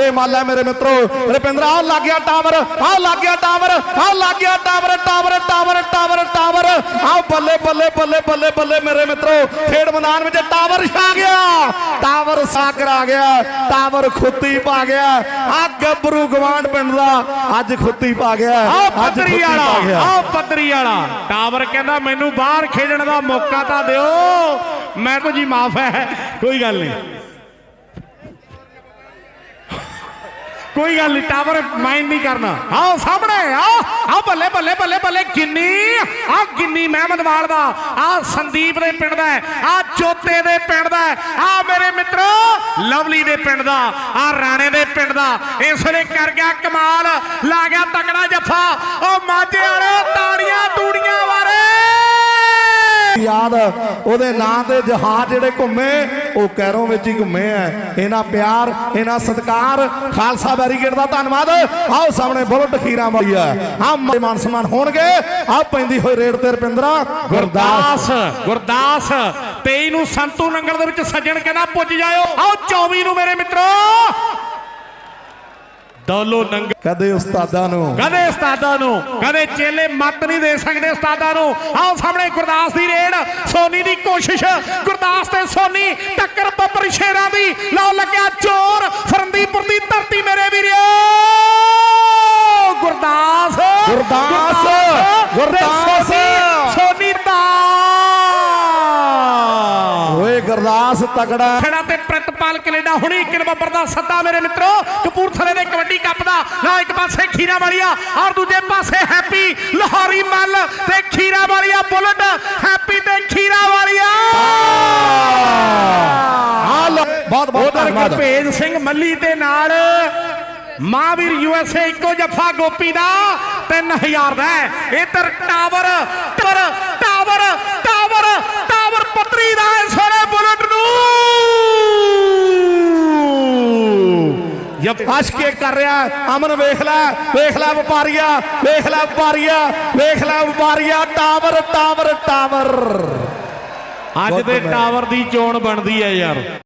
ਵੱਡੇ ਮੱਲ ਹੈ ਮੇਰੇ ਮਿੱਤਰੋ। ਰੁਪਿੰਦਰ ਆ ਲੱਗ ਗਿਆ ਟਾਵਰ ਆ ਲੱਗ ਗਿਆ ਟਾਵਰ ਆ ਲੱਗ ਗਿਆ tower tower tower tower tower. ਆ ਬੱਲੇ ਬੱਲੇ ਬੱਲੇ ਬੱਲੇ ਬੱਲੇ ਮੇਰੇ ਮਿੱਤਰੋ। ਖੇਡ ਮੈਦਾਨ ਵਿੱਚ ਟਾਵਰ ਛਾ ਗਿਆ। ਟਾਵਰ ਸਾਕਰ ਆ ਗਿਆ। ਟਾਵਰ ਖੁੱਤੀ ਪਾ ਗਿਆ। ਆ ਗੱਭਰੂ ਗਵਾਂਡ ਪਿੰਡ ਦਾ ਅੱਜ ਖੁੱਤੀ ਪਾ ਗਿਆ। ਆ ਖੁੱਤੀ ਵਾਲਾ ਪਾ ਗਿਆ। ਆ ਪੱਧਰੀ ਵਾਲਾ। ਟਾਵਰ ਕਹਿੰਦਾ ਮੈਨੂੰ ਬਾਹਰ ਖੇਡਣ ਦਾ ਮੌਕਾ ਤਾਂ ਦਿਓ। ਮੈਂ ਤਾਂ ਜੀ ਮਾਫ ਹੈ ਕੋਈ ਗੱਲ ਨਹੀਂ। ਕੋਈ ਗੱਲ ਨਹੀਂ ਟਾਵਰ ਮਾਈਂਡ ਨਹੀਂ ਕਰਨਾ। ਆਓ ਸਾਹਮਣੇ ਆ ਆ ਬੱਲੇ ਬੱਲੇ ਬੱਲੇ ਬੱਲੇ, ਗਿੰਨੀ। ਆ ਗਿੰਨੀ ਮਹਿਮਦਵਾਲ ਦਾ, ਆ ਸੰਦੀਪ ਦੇ ਪਿੰਡ ਦਾ, ਆ ਚੋਤੇ ਦੇ ਪਿੰਡ ਦਾ, ਆ ਮੇਰੇ ਮਿੱਤਰੋ, ਲਵਲੀ ਦੇ ਪਿੰਡ ਦਾ, ਆ ਰਾਣੇ ਦੇ ਪਿੰਡ ਦਾ। ਇਸ ਵੇਲੇ ਕਰ ਗਿਆ ਕਮਾਲ, ਲਾ ਗਿਆ ਤਕੜਾ ਜੱਫਾ। ਉਹ ਮਾਝੇ ਵਾਲੇ ਤਾੜੀਆਂ ਤੂੜੀਆਂ ਵਾਰੇ ਯਾਦ, ਉਹਦੇ ਨਾਂ ਤੇ ਜਹਾਜ਼ ਜਿਹੜੇ ਘੁੰਮੇ ਉਹ ਕੈਰੋਂ ਵਿੱਚ ਹੀ ਘੁੰਮੇ ਐ ਇਹਨਾਂ ਪਿਆਰ, ਇਹਨਾਂ ਸਤਿਕਾਰ। ਖਾਲਸਾ ਬੈਰੀਗੇਡ ਦਾ ਧੰਨਵਾਦ। ਆਓ ਸਾਹਮਣੇ ਬੁਲਟ ਖੀਰਾਂ ਵਾਲੀ ਆ ਆ ਮਾਨ ਸਨਮਾਨ ਹੋਣਗੇ। ਆ ਪੈਂਦੀ ਹੋਈ ਰੇਡ ਤੇ ਰਪਿੰਦਰਾ। ਗੁਰਦਾਸ। ਗੁਰਦਾਸ ਗੁਰਦਾਸ 23 ਨੂੰ ਸੰਤੂ ਨੰਗਲ ਦੇ ਵਿੱਚ ਸੱਜਣ ਕਹਿੰਦਾ, ਪੁੱਜ ਜਾਇਓ। ਆਓ 24 ਨੂੰ ਮੇਰੇ ਮਿੱਤਰੋ। ਦੌਲੋ ਨੰਗਲ ਕਦੇ ਉਸਤਾਦਾਂ ਨੂੰ। ਕਦੇ ਉਸਤਾਦਾਂ ਨੂੰ ਕਦੇ ਚੇਲੇ ਮੱਤ ਨਹੀਂ ਦੇ ਸਕਦੇ ਉਸਤਾਦਾਂ ਨੂੰ। ਆਓ ਸਾਹਮਣੇ ਗੁਰਦਾਸ ਦੀ ਰੇਡ ਸੋਨੀ ਦੀ ਕੋਸ਼ਿਸ਼। ਗੁਰਦਾਸ ਤੇ ਸੋਨੀ ਟੱਕਰ ਬੱਬਰ ਸ਼ੇਰਾਂ ਦੀ। ਲਓ ਲੱਗਿਆ ਚੋਰ ਫਰੰਦੀਪੁਰ ਦੀ ਧਰਤੀ ਮੇਰੇ ਵੀਰੋ ਗੁਰਦਾਸ। ਗੁਰਦਾਸ, ਗੁਰਦਾਸ। ਗੁਰਦਾਸ ਤਕੜਾ। ਖੜਾ ਤੇ ਪ੍ਰਿਤਪਾਲ ਕੈਨੇਡਾ ਹੁਣੀ ਇੱਕ ਨਵੰਬਰ ਦਾ ਸੱਦਾ ਮੇਰੇ ਮਿੱਤਰੋ ਕਪੂਰਥਲੇ ਦੇ ਕਬੱਡੀ ਕੱਪ ਦਾ। ਨਾ ਇੱਕ ਪਾਸੇ ਖੀਰਾ ਵਾਲੀਆ ਔਰ ਦੂਜੇ ਪਾਸੇ ਹੈਪੀ ਲਾਹੌਰੀ ਮੱਲ ਤੇ ਖੀਰਾ ਵਾਲੀਆ ਬੁਲਟ। ਹੈਪੀ ਤੇ ਖੀਰਾ ਵਾਲੀਆ ਬਹੁਤ ਬਹੁਤ ਧੰਨਵਾਦ। ਭੇਜ ਸਿੰਘ ਮੱਲੀ ਦੇ ਨਾਲ ਮਹਾਵੀਰ ਯੂਐਸਏ ਇੱਕੋ ਜੱਫਾ ਗੋਪੀ ਦਾ 3000 ਦਾ। ਇੱਧਰ ਟਾਵਰ ਟਾਵਰ ਪੱਤਰੀ ਦਾ ਹੈ ਸਾਰੇ ਬੁਲਟ ਨੂੰ ਯਪ ਅਸ਼ਕੇ ਕਰ ਰਿਹਾ ਅਮਨ ਵੇਖ ਲੈ ਵੇਖ ਲੈ ਵਪਾਰੀਆ ਵੇਖ ਲੈ ਵਪਾਰੀਆ ਵੇਖ ਲੈ ਵਪਾਰੀਆ ਟਾਵਰ ਟਾਵਰ ਟਾਵਰ। ਅੱਜ ਦੇ ਟਾਵਰ ਦੀ ਚੋਣ ਬਣਦੀ ਹੈ ਯਾਰ।